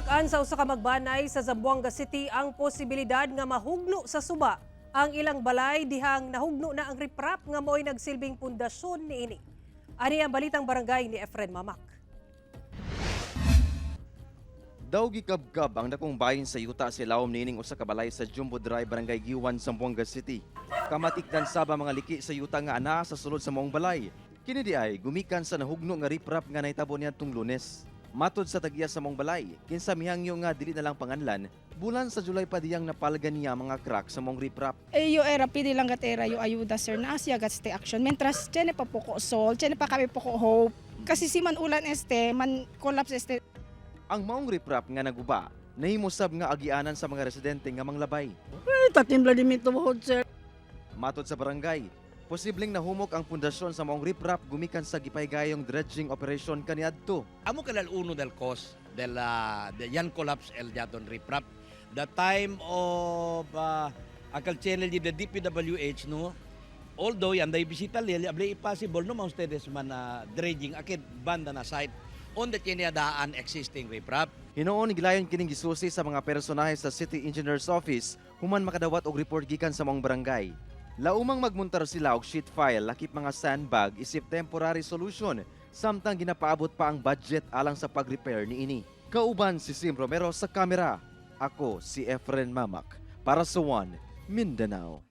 Gibak-an sa usa ka magbanay sa Zamboanga City ang posibilidad nga mahugno sa suba ang ilang balay dihang nahugno na ang riprap nga mo'y nagsilbing pundasyon niini. Ani ang balitang barangay ni Efren Mamak. Daw gikabkab ang dakong bahin sa yuta sa ilawom nining usa ka balay sa Jumbo Drive Barangay Giwan, Zamboanga City. Kamatikdan saba mga liki sa yuta nga ana sa sulod sa maong balay. Kini di ay gumikan sa nahugno nga riprap nga nahitabo niadtong Lunes. Matod sa tagya sa maong balay, kinsa mihangyo nga dili na lang panganlan, bulan sa July pa diyang napalgan niya mga crack sa maong riprap. Eh, yo era pidi lang gatera yo ayuda sir na asya gat stay action. Mientras tiene pa poko sol, tiene pa kami poko hope. Kasi si man ulan este, man collapse este. Ang maong riprap nga naguba, nahimusab nga agianan sa mga residente nga manglabay. Eh, tatimla di mito buhod, sir. Matod sa barangay, posibleng nahumok ang pundasyon sa maong riprap gumikan sa gipaygayong dredging operation kaniadto. Amo el uno del cause del ah, de yan collapse el Jadon Riprap. The time of uh, aquel channel de DPWH no although yan day bisita lili able possible no mga ustedes man na dredging akid banda na site on the daan existing riprap. Hinoon gilayon kining gisusi sa mga personahe sa City Engineer's Office human makadawat og report gikan sa maong barangay. Laumang magmuntar sila og sheet file lakip mga sandbag isip temporary solution samtang ginapaabot pa ang budget alang sa pag-repair ni ini. Kauban si Sim Romero sa kamera. Ako si Efren Mamak para sa One Mindanao.